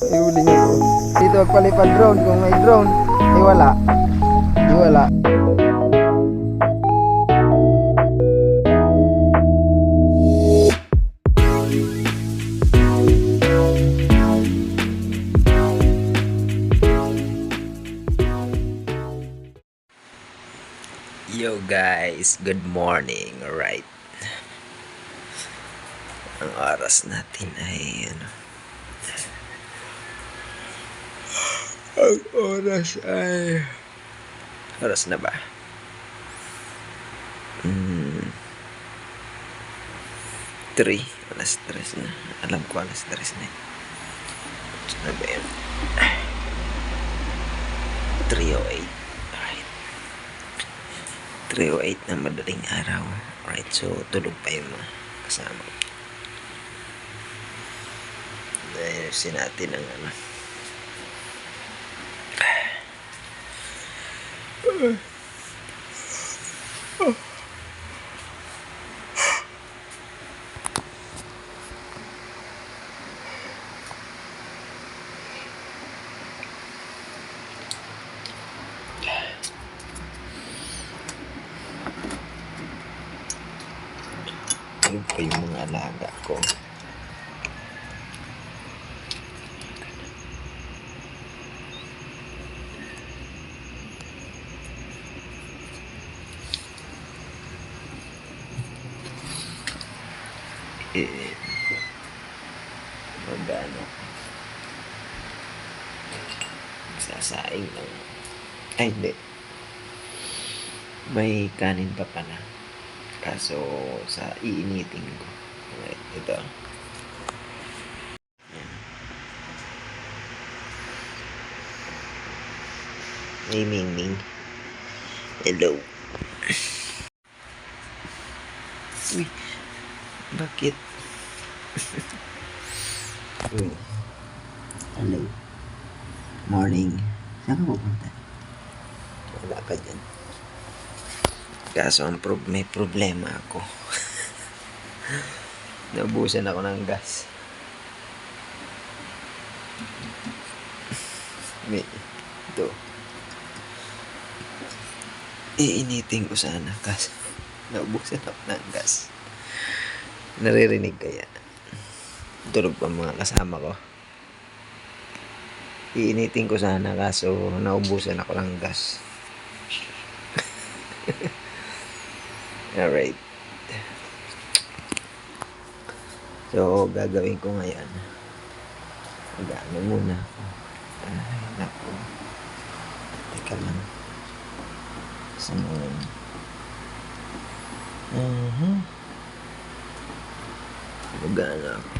Huling ako. Dito magpalipad drone. Kung may drone, eh wala. Wala. Yo guys, good morning. Alright. Ang oras natin ay ano. Ang oras ay oras na ba? Hmm. 3. Alas 3 na. Alam ko alas 3 na. Ano ba yun? 3.08. Alright. 3.08 na madaling araw. Alright, so tulog pa yung mga kasama ko. Ayusin natin ang ano. Tulog pa yung mga alaga ko. Eh, magano. Sasaing lang. Ay hindi. May kanin pa pala. Kaso sa iinitin ko. Right, ito. Yan. may mingming hello. Uy bakit uy hello morning saan ka pupunta wala ka dyan Kaso ang pro- may problema ako. Naubusan ako ng gas. May, ito. Iinitin ko sana kasi naubusan ako ng gas. Naririnig kaya. Tulog pa mga kasama ko. Iinitin ko sana kaso naubusan ako ng gas. Alright. So, gagawin ko ngayon. Mag-ano muna ako. Ay, naku. Teka lang. Sa mga... Uh-huh. Mag-ano ako.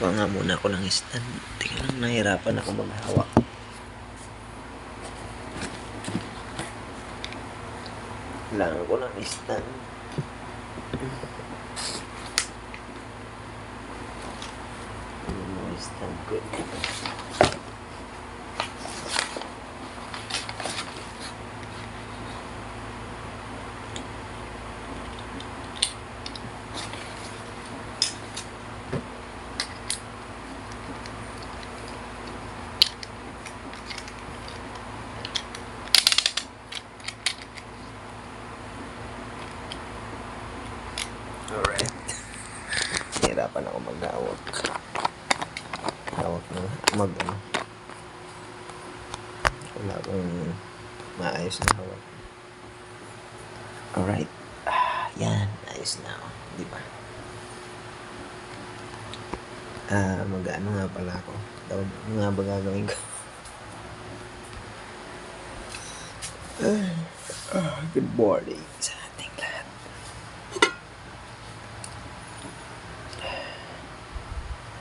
Kuha nga muna ako ng stand. Teka lang, nahirapan ako maghawak. Kailangan ko ng stand. Ano stand ko? Alright. Maghawak. Hawak na mag ano. Wala akong maayos na hawak. Alright. Ah, yan. Ayos na ako. Di ba? Ah, mag-ano nga pala ako. Daw, ano nga ba gagawin ko? Ah, ah, good morning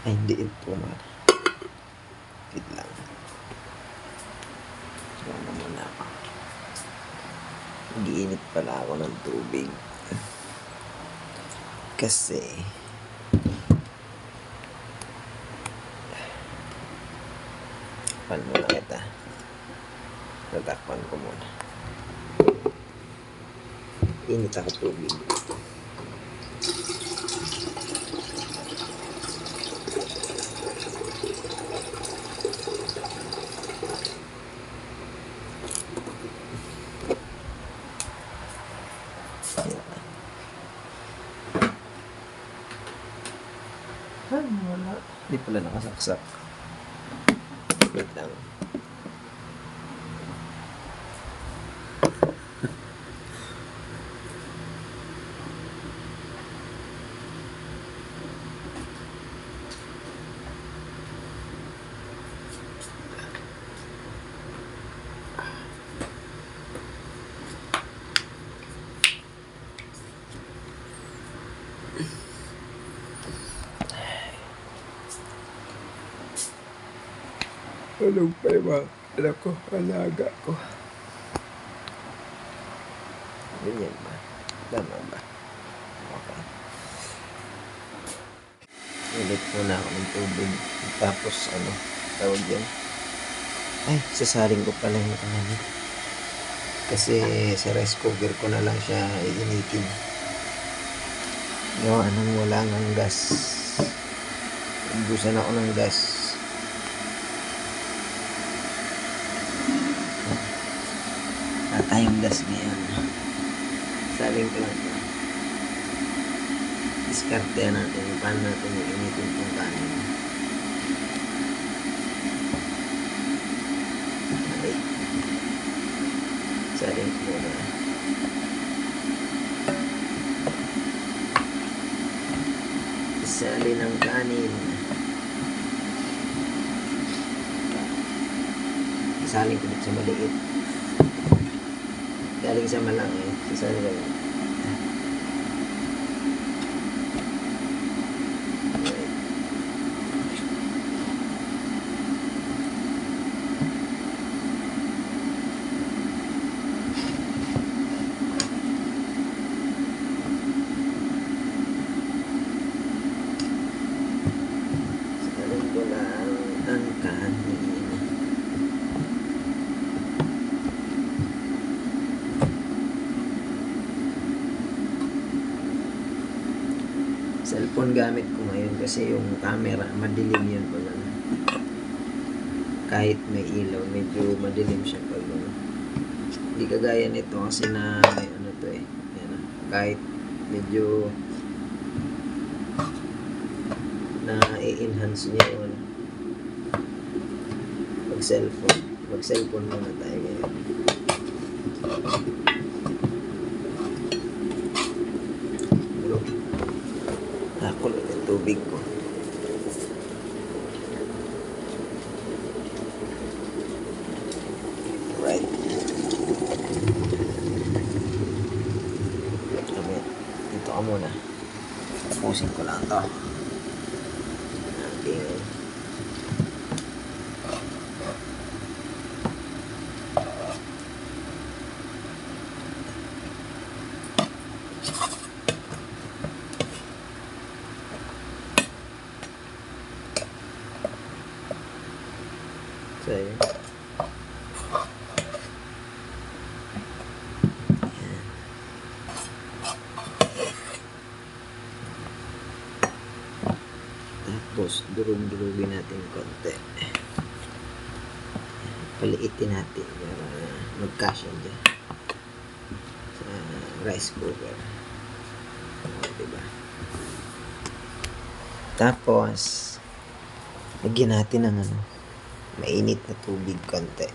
Ay, hindi ito man. Wait lang. Ano muna ako. Nag-iinit pala ako ng tubig. Kasi... Takpan muna kita. Tatakpan ko muna. Init ako tubig. Wala nakasaksak. Wait lang. Tulog pa yung mga anak ko, alaga ko. Ganyan ba? Tama ba? Okay. Ulit muna ako ng tubig. Tapos ano, tawag yan. Ay, sasaling ko pala yung ano. Kasi sa rice cooker ko na lang siya iinitin. No, anong wala ng gas. Ubusan ako ng gas. Wala tayong gas ngayon. Lang ito. Diskarte natin paano natin iinitin itong kanin. Okay. Saling ko muna. Isali ng kanin. Isalin ko sa maliit. Galing sa malaki. Isali lang. Okay. Saling ko lang ang kanin. Cellphone gamit ko ngayon kasi yung camera, madilim yun pag ano. Kahit may ilaw, medyo madilim siya pag ano. Hindi kagaya nito kasi na may ano to eh. Yan, ah. kahit medyo na i-enhance niya yung ano. Pag cellphone. Pag cellphone muna tayo ngayon. Hello. Ako tubig ko. Right. Dito ka muna. Tapusin ko lang to. Okay. So, yun. Tapos, durug-durugin natin konti. Paliitin natin para magkasya dyan sa rice cooker. O, diba? Tapos, lagyan natin ng ano, mainit na tubig konti.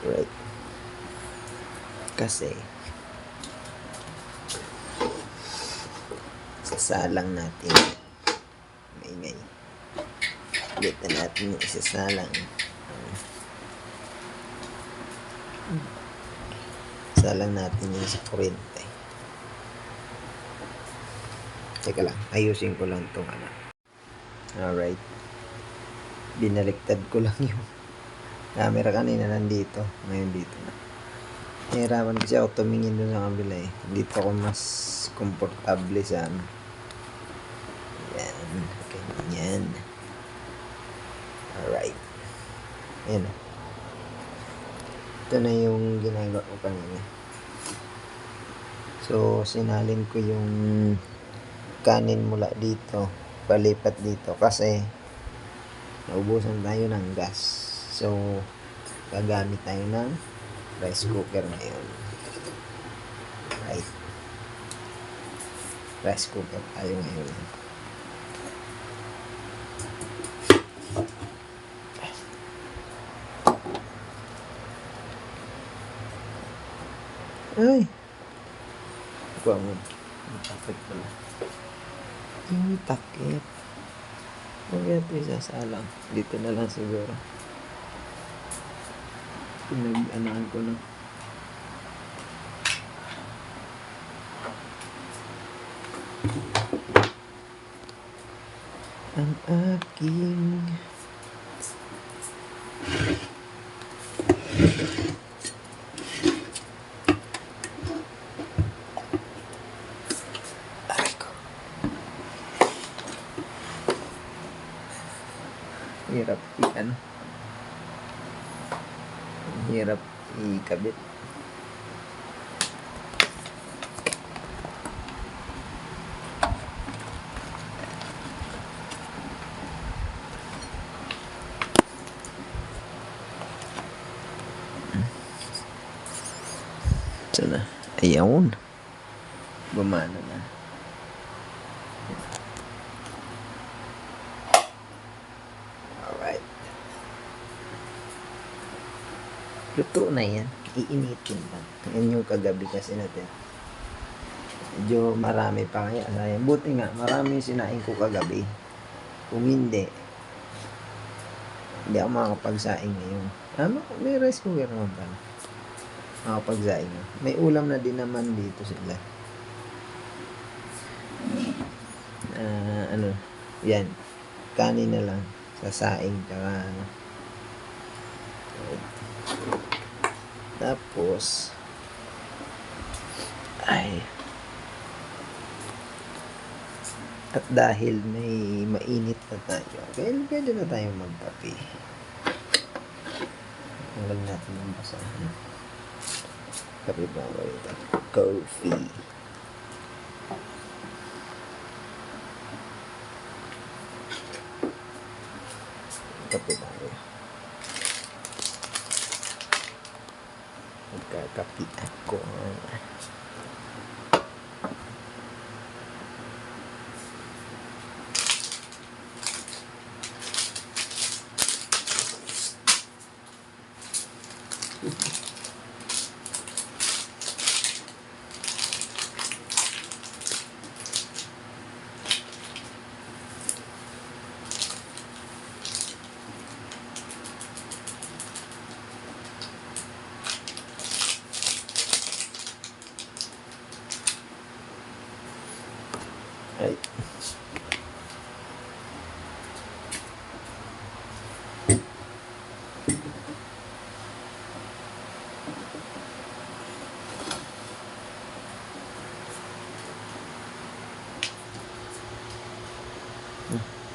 Right. Kasi, sasalang natin. Maingay. Ulit na natin yung isasalang. Salang natin yung sa kuryente. Teka lang, ayusin ko lang itong ano. Alright. Binaliktad ko lang yung camera kanina nandito. Ngayon dito na. Nahirapan kasi ako tumingin doon sa kabila eh. Dito ako mas komportable sa ano. Yan. Ganyan. Alright. Ayan na. Ito na yung ginagawa ko kanina. So, sinalin ko yung kanin mula dito. Palipat dito. Kasi, naubusan tayo ng gas. So, gagamit tayo ng rice cooker ngayon. Right. Rice cooker tayo ngayon. Ay! Kuha mo. Takip pala. Ang takip. Huwag ito isasalang. Dito na lang siguro. Pinag-anaan ko na. Ang aking Ito na. Ayaw. Gumana na. Alright. Luto na yan. Iinitin lang. Yan yung kagabi kasi natin. Medyo marami pa kaya. Sayang. Buti nga, marami sinain ko kagabi. Kung hindi, hindi ako makakapagsaing ngayon. Ah, mak- may rice cooker naman pala. Makakapagsaing na. May ulam na din naman dito sila. Ah, ano, yan. Kanin na lang. Sasaing, tsaka ano. Tapos, ay, at dahil may mainit na tayo, kaya pwede na tayo magkape. Tanggal natin ang basahan. Kape ba ba ito? Coffee. Kape tayo. Magkakapi ako. Ay.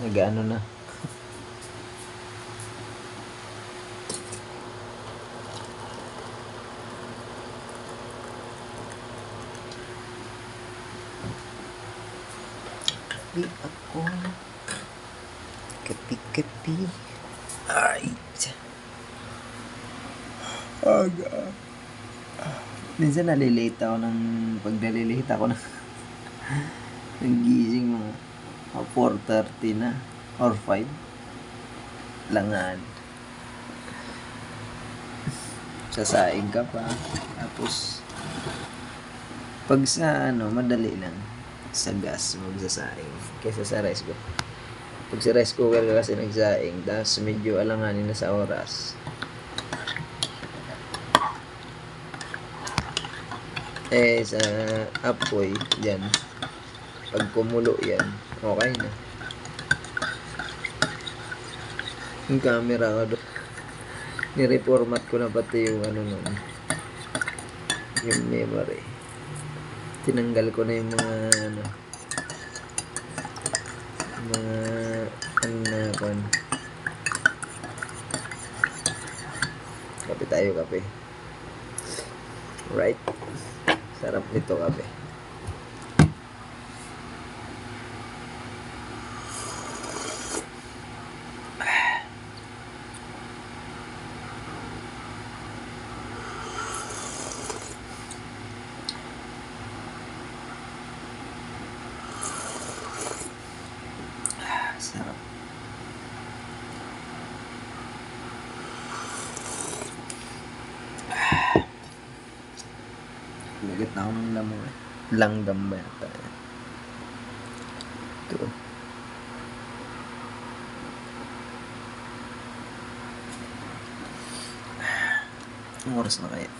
Nag-ano na. Kapi ako. Kapi-kapi. Ay. Aga. Minsan nalilate ako ng pag nalilate ako ng ng gising mga uh, 4.30 na or 5 langan sasaing ka pa. Tapos pag sa ano madali lang sa gas magsasaing kaysa sa rice cooker. Pag sa rice cooker ka kasi nagsaing tapos medyo alanganin na sa oras. Eh sa apoy yan. Pag kumulo yan okay. Na yung camera ko doon nireformat ko na pati yung ano nun. Yung memory. Tinanggal ko na yung mga ano. Mga ano na kape tayo kape. Right. Sarap nito kape Lagat na ako ng lamok eh. Langgam ba yata? Ito. Anong oras na kaya?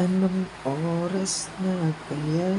Anong oras na kaya?